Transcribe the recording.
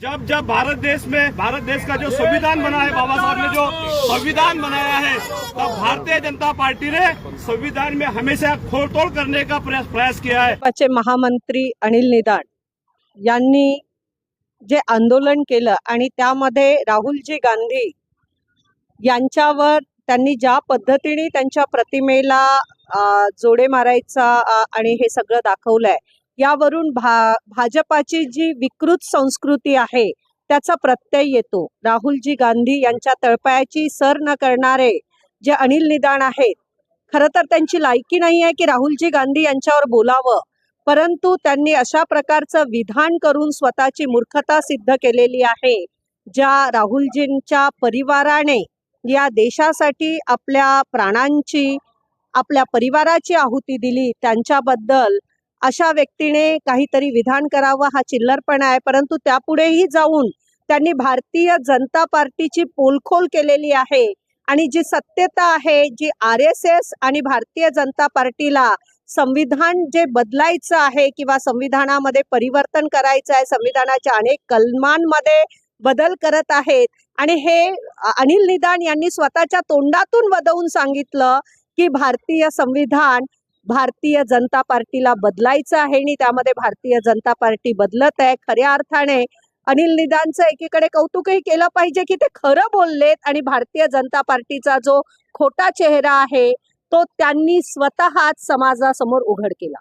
जब जब भारत देश में भारत देश का जो संविधान बना है बाबा साहब ने जो संविधान बनाया है तब भारतीय जनता पार्टी ने संविधान में हमेशा खोड़तोड़ करने का प्रयास प्रयास किया है। भाजपाचे महामंत्री अनिल निदान यांनी जे आंदोलन केलं आणि त्यामध्ये राहुलजी गांधी यांच्यावर त्यांनी ज्या पद्धतीने त्यांच्या प्रतिमेला जोडे मारायचा आणि हे सगळं दाखवलंय यावरून भा भाजपाची जी विकृत संस्कृती आहे त्याचा प्रत्यय येतो. राहुलजी गांधी यांच्या तळपायाची सर न करणारे जे अनिल निदान आहेत खरं तर त्यांची लायकी नाही आहे की राहुलजी गांधी यांच्यावर बोलावं परंतु त्यांनी अशा प्रकारचं विधान करून स्वतःची मूर्खता सिद्ध केलेली आहे ज्या राहुलजींच्या परिवाराने या देशासाठी आपल्या प्राणांची आपल्या परिवाराची आहुती दिली. त्यांच्याबद्दल अशा व्यक्तीने काहीतरी विधान करावं हा चिल्लरपणा आहे. परंतु त्यापुढेही जाऊन त्यांनी भारतीय जनता पार्टीची पोलखोल केलेली आहे. आणि जी सत्यता आहे जी आर एस एस आणि भारतीय जनता पार्टीला संविधान जे बदलायचं आहे किंवा संविधानामध्ये परिवर्तन करायचं आहे संविधानाच्या अनेक कलमांमध्ये बदल करत आहेत. आणि हे अनिल निदान यांनी स्वतःच्या तोंडातून वदवून सांगितलं की भारतीय संविधान भारतीय जनता पार्टीला बदलायचं आहे आणि त्यामध्ये भारतीय जनता पार्टी बदलत आहे. खऱ्या अर्थाने अनिल निदानचं एकीकडे कौतुकही केलं पाहिजे की ते खरं बोललेत आणि भारतीय जनता पार्टीचा जो खोटा चेहरा आहे तो त्यांनी स्वतःच समाजासमोर उघड केला.